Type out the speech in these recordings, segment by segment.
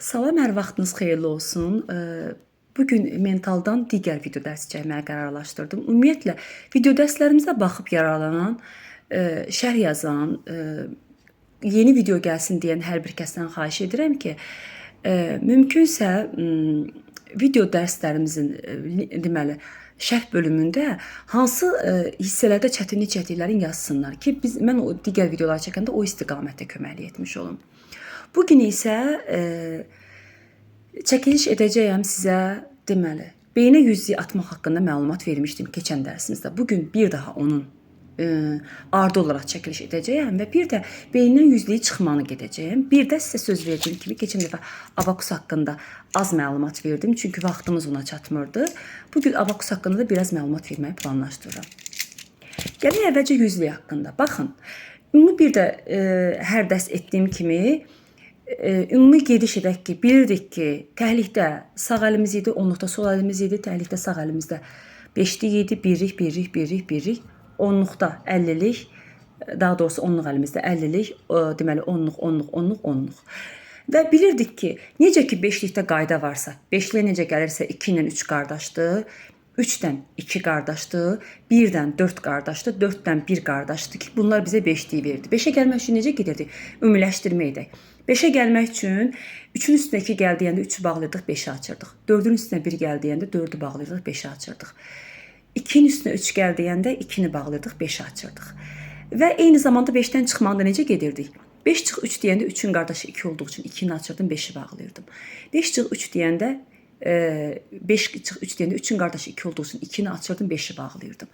Salam, hər vaxtınız xeyirli olsun. Bu gün mentaldan digər video dərsi çəkməyə qərarlaşdırdım. Ümumiyyətlə video dərslərimizə baxıb yararlanan, şərh yazan, yeni video gəlsin deyən hər bir kəsdən xahiş edirəm ki, mümkünsə video dərslərimizin deməli şərh bölümündə hansı hissələrdə çətinlik çəkdiklərini yazsınlar ki, biz mən o digər videolar çəkəndə o istiqamətdə köməklik etmiş olum. Bu gün isə eee Çəkiliş edəcəyəm sizə deməli. Beyinə yüzüyü atmaq haqqında məlumat vermişdim keçən dərsimizdə. Bu bir daha onun e, ardı olaraq çəkiliş edəcəyəm və bir də beyindən yüzlüyü çıxmanı gedəcəyəm. Bir də sizə söz verdiyim kimi keçən dəfə Abakus haqqında az məlumat verdim çünki vaxtımız ona çatmırdı. Bu gün Abakus haqqında da biraz məlumat verməyi planlaşdırıram. Gəlin əvvəlcə yüzlük haqqında. Baxın. Ümumi bir də e, hər dərs etdiyim kimi e, ümumi gediş edək ki, bilirdik ki, təhlikdə sağ əlimiz idi, onluqda sol əlimiz idi, təhlikdə sağ əlimizdə 5-lik idi, birlik, birlik, birlik, birlik, onluqda 50-lik, daha doğrusu onluq əlimizdə 50-lik, e, deməli onluq, onluq, onluq, onluq. Və bilirdik ki, necə ki 5-likdə qayda varsa, 5-liyə necə gəlirsə 2 ilə 3 qardaşdır, 3-dən 2 qardaşdır, 1-dən 4 qardaşdır, 4-dən 1 qardaşdır ki, bunlar bizə 5-liyi verdi. 5-ə gəlmək üçün necə gedirdi? Ümumiləşdirmə edək. 5-ə gəlmək üçün 3-ün üstünə 2 gəl deyəndə 3-ü bağlayırdıq, 5-i açırdıq. 4-ün üstünə 1 gəl deyəndə 4-ü bağlayırdıq, 5-i açırdıq. 2-nin üstünə 3 gəl deyəndə 2-ni bağlayırdıq, 5-i açırdıq. Və eyni zamanda 5-dən çıxmanda necə gedirdik? 5 çıx 3 deyəndə 3-ün qardaşı 2 olduğu üçün 2-ni açırdım, 5-i bağlayırdım. 5 çıx 3 deyəndə 5 çıx 3 deyəndə 3-ün qardaşı 2 olduğu üçün 2-ni açırdım, 5-i bağlayırdım.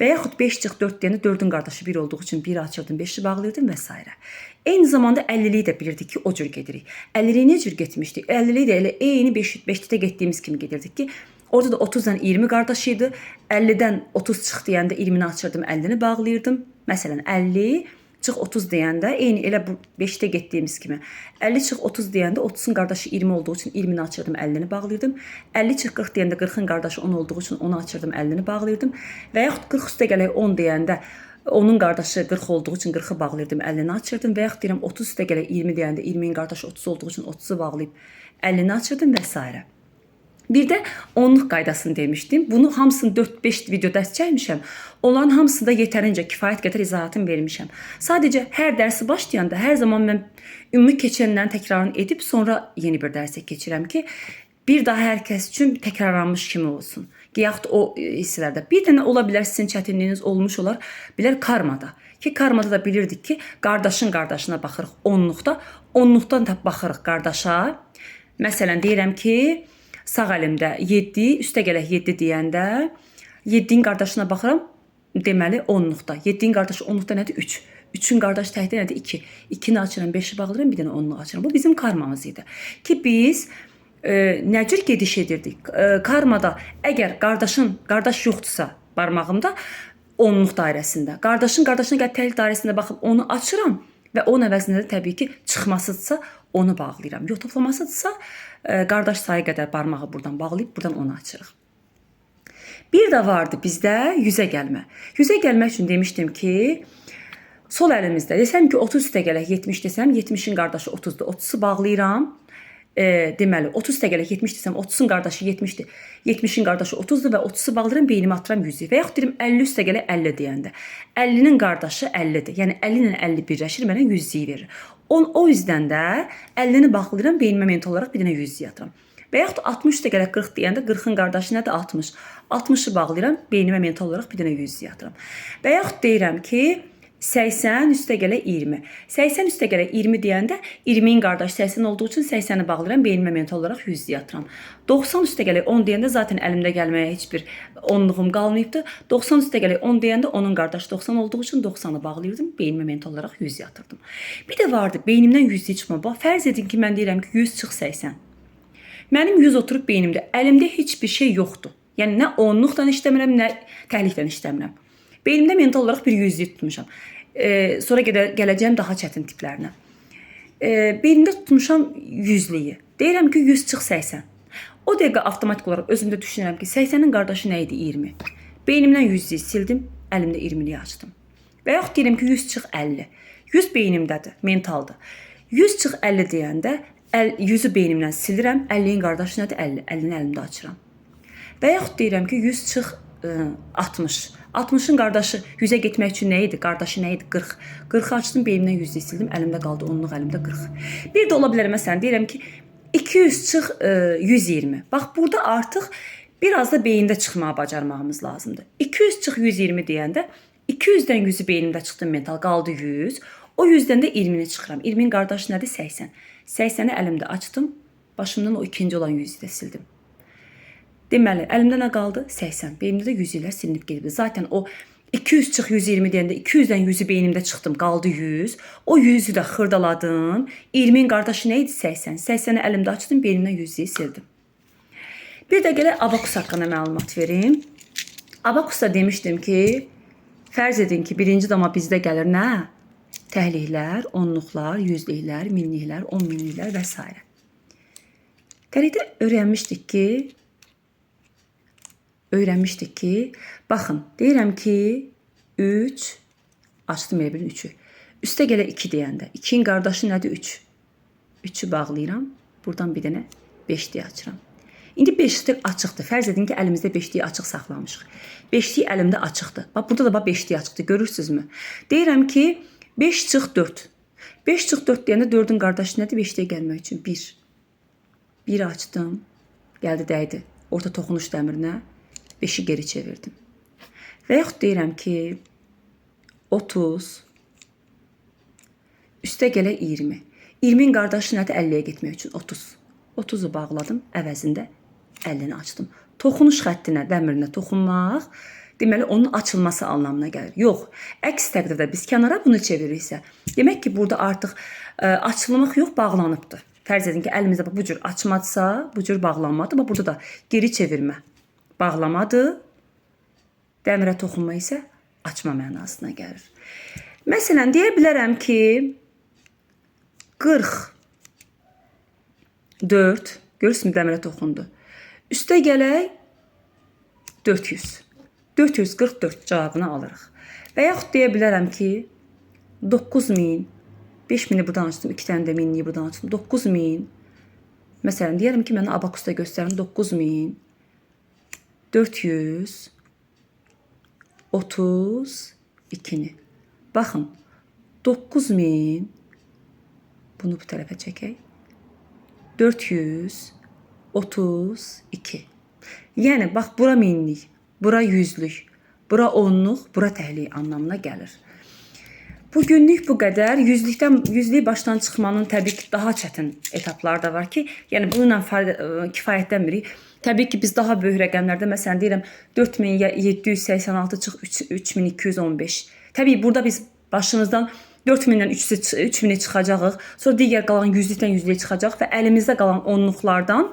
Və yaxud 5 çıx 4 deyəndə 4-ün qardaşı 1 olduğu üçün 1-i açırdım, 5-i bağlayırdım və s. Eyni zamanda 50-liyi də bilirdik ki, o cür gedirik. 50-liyi nə cür getmişdik? 50-liyi də elə eyni 5 5-də getdiyimiz kimi gedirdik ki, orada da 30-dan 20 qardaş idi. 50-dən 30 çıx deyəndə 20-ni açırdım, 50-ni bağlayırdım. Məsələn, 50 çıx 30 deyəndə eyni elə bu 5-də getdiyimiz kimi 50 çıx 30 deyəndə 30-un qardaşı 20 olduğu üçün 20-ni açırdım, 50-ni bağlayırdım. 50 çıx 40 deyəndə 40-ın qardaşı 10 olduğu üçün 10-u açırdım, 50-ni bağlayırdım. Və yaxud 40 üstə gələk 10 deyəndə onun qardaşı 40 olduğu üçün 40-ı bağlayırdım, 50-ni açırdım və yaxud deyirəm 30 üstə gələk 20 deyəndə 20-nin qardaşı 30 olduğu üçün 30-u bağlayıb 50-ni açırdım və s. Bir də onluq qaydasını demişdim. Bunu hamısını 4-5 video dərs çəkmişəm. Onların hamısında yetərincə kifayət qədər izahatını vermişəm. Sadəcə hər dərsi başlayanda hər zaman mən ümumi keçənlərin təkrarını edib sonra yeni bir dərsə keçirəm ki, bir daha hər kəs üçün təkrarlanmış kimi olsun. Yaxud o e, hissələrdə bir dənə ola bilər sizin çətinliyiniz olmuş olar, bilər karmada. Ki karmada da bilirdik ki, qardaşın qardaşına baxırıq onluqda, onluqdan da baxırıq qardaşa. Məsələn deyirəm ki, sağ əlimdə 7, üstə gələk 7 deyəndə 7-nin qardaşına baxıram, deməli onluqda. 7-nin qardaşı onluqda nədir? 3. 3-ün qardaşı təhdə nədir? 2. 2-ni açıram, 5-i bağlayıram, bir dənə onluq açıram. Bu bizim karmamız idi. Ki biz e, nə cür gediş edirdik? E, karmada əgər qardaşın qardaş yoxdursa barmağımda onluq dairəsində, qardaşın qardaşına gəl təhlik dairəsində baxıb onu açıram və onun əvəzində də təbii ki, çıxmasıdsa onu bağlayıram. Yox toplamasıdsa e, qardaş sayı qədər barmağı buradan bağlayıb buradan onu açırıq. Bir də vardı bizdə yüzə gəlmə. Yüzə gəlmək üçün demişdim ki, sol əlimizdə desəm ki 30 üstə gələk 70 desəm 70-in qardaşı 30-dur. 30-u bağlayıram. E, deməli 30 üstə gələk 70 desəm 30-un qardaşı 70-dir. 70-in qardaşı 30-dur və 30-u bağlayıram beynimə atıram 100-ü. Və yaxud deyirəm 50 üstə gələk 50 deyəndə. 50-nin qardaşı 50-dir. Yəni 50 ilə 50 birləşir mənə 100-ü verir. On, o yüzdən də 50-ni bağlayıram beynimə mental olaraq bir dənə 100 yatıram. Və yaxud 60 üstə gələk 40 deyəndə 40-ın qardaşı nədir? 60. 60-ı bağlayıram, beynimə mental olaraq bir dənə 100 yatıram. Və yaxud deyirəm ki, 80 üstə gələk 20. 80 üstə gələk 20 deyəndə 20-in qardaşı 80 olduğu üçün 80-i bağlayıram, beynimə mental olaraq 100 yatıram. 90 üstə gələk 10 deyəndə zaten əlimdə gəlməyə heç bir onluğum qalmayıbdı. 90 üstə gələk 10 deyəndə onun qardaşı 90 olduğu üçün 90-ı bağlayırdım, beynimə mental olaraq 100 yatırdım. Bir də vardı, beynimdən 100 çıxma. Bax, fərz edin ki, mən deyirəm ki, 100 çıx 80. Mənim 100 oturub beynimdə, əlimdə heç bir şey yoxdur. Yəni nə onluqdan işləmirəm, nə təhlikdən işləmirəm. Beynimdə mental olaraq bir 100 tutmuşam. E, sonra gələ, gələcəyəm daha çətin tiplərinə. E, beynimdə tutmuşam 100-liyi. Deyirəm ki, 100 çıx 80. O dəqiqə avtomatik olaraq özümdə düşünürəm ki, 80-in qardaşı nə idi? 20. Beynimdən 100-ü sildim, əlimdə 20-liyi açdım. Və yaxud deyirəm ki, 100 çıx 50. 100 beynimdədir, mentaldır. 100 çıx 50 deyəndə əl, yüzü beynimdən silirəm. 50-nin qardaşı nədir? 50. 50-ni əlimdə açıram. Və yaxud deyirəm ki, 100 çıx 60. 60-ın qardaşı 100-ə getmək üçün nə idi? Qardaşı nə idi? 40. 40 açdım, beynimdən 100-ü sildim, əlimdə qaldı 10-luq, əlimdə 40. Bir də ola bilər məsələn deyirəm ki, 200 çıx ə, 120. Bax burada artıq biraz da beyində çıxmağı bacarmağımız lazımdır. 200 çıx 120 deyəndə 200-dən 100-ü beynimdə çıxdım mental, qaldı 100. O 100-dən də 20-ni çıxıram. 20-nin qardaşı nədir? 80. 80-i əlimdə açdım, başımdan o ikinci olan 100-ü də sildim. Deməli, əlimdə nə qaldı? 80. Beynimdə də 100 ilər silinib gedibdi. Zaten o 200 çıx 120 deyəndə 200-dən 100-ü beynimdə çıxdım, qaldı 100. O 100-ü də xırdaladım. 20-nin qardaşı nə idi? 80. 80-i əlimdə açdım, beynimdən 100-ü sildim. Bir də gələk abakus haqqında məlumat verim. Abakusda demişdim ki, fərz edin ki, birinci dama bizdə gəlir nə? Təhliklər, onluqlar, yüzlüklər, minliklər, on minliklər və s. Təlikdə öyrənmişdik ki, öyrənmişdik ki, baxın, deyirəm ki, 3 açdım elə bilin 3-ü. Üstə gələ 2 deyəndə, 2-nin qardaşı nədir? 3. 3-ü bağlayıram. Buradan bir dənə 5 deyə açıram. İndi 5'lik açıqdır. Fərz edin ki, əlimizdə 5'liyi açıq saxlamışıq. 5'liyi əlimdə açıqdır. Bax burada da bax 5'liyi açıqdır. Görürsünüzmü? Deyirəm ki, 5 çıx 4. 5 çıx 4 deyəndə 4-ün qardaşı nədir? 5-liyə gəlmək üçün 1. 1 açdım. Gəldi dəydi. Orta toxunuş dəmirinə 5-i geri çevirdim. Və yaxud deyirəm ki, 30 üstə gələ 20. 20-nin qardaşı nədir? 50-yə getmək üçün 30. 30-u bağladım, əvəzində 50-ni açdım. Toxunuş xəttinə, dəmirinə toxunmaq deməli onun açılması anlamına gəlir. Yox, əks təqdirdə biz kənara bunu çeviririksə, demək ki, burada artıq ə, açılmaq yox, bağlanıbdır. Fərz edin ki, əlimizdə bu cür açmadsa, bu cür bağlanmadır. Bax burada da geri çevirmə. Bağlamadır. Dəmirə toxunma isə açma mənasına gəlir. Məsələn, deyə bilərəm ki, 40 4 görürsünüz dəmirə toxundu. Üstə gələk 400. 444 cavabını alırıq. Və yaxud deyə bilərəm ki 9000 5000-i buradan açdım, 2 dənə də minliyi buradan açdım. 9000 Məsələn, deyərəm ki, mənə abakusda göstərin 9000 400 32-ni. Baxın, 9000 bunu bu tərəfə çəkək. 432. Yəni bax bura minlik, bura yüzlük, bura onluq, bura təhlik anlamına gəlir. Bu günlük bu qədər. Yüzlükdən yüzlük başdan çıxmanın təbii ki, daha çətin etapları da var ki, yəni bununla ə, kifayətlənmirik. Təbii ki, biz daha böyük rəqəmlərdə məsələn deyirəm 4786 çıx 3215. Təbii burada biz başımızdan 4000-dən 3000-i çıxacağıq. Sonra digər qalan 100-dən 100-yə çıxacaq və əlimizdə qalan onluqlardan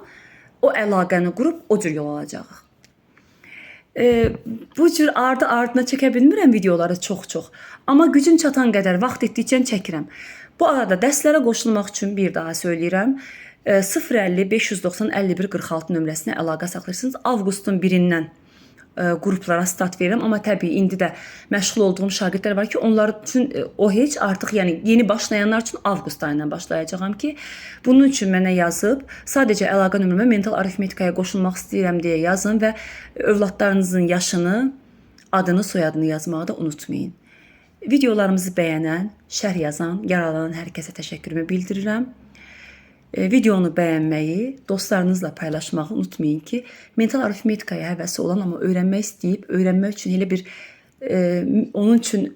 o əlaqəni qurub o cür yol alacağıq. E, bu cür ardı ardına çəkə bilmirəm videoları çox-çox. Amma gücüm çatan qədər vaxt etdikcə çəkirəm. Bu arada dərslərə qoşulmaq üçün bir daha söyləyirəm. E, 050 590 51 46 nömrəsinə əlaqə saxlayırsınız. Avqustun 1-dən ə, qruplara start verirəm, amma təbii indi də məşğul olduğum şagirdlər var ki, onlar üçün ə, o heç artıq, yəni yeni başlayanlar üçün avqust ayından başlayacağam ki, bunun üçün mənə yazıb sadəcə əlaqə nömrəmə mental arifmetikaya qoşulmaq istəyirəm deyə yazın və övladlarınızın yaşını, adını, soyadını yazmağı da unutmayın. Videolarımızı bəyənən, şərh yazan, yararlanan hər kəsə təşəkkürümü bildirirəm. E, videonu bəyənməyi, dostlarınızla paylaşmağı unutmayın ki, mental arifmetikaya həvəsi olan amma öyrənmək istəyib, öyrənmək üçün elə bir e, onun üçün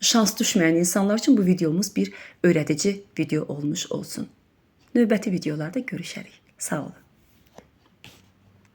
şans düşməyən insanlar üçün bu videomuz bir öyrədici video olmuş olsun. Növbəti videolarda görüşərik. Sağ olun.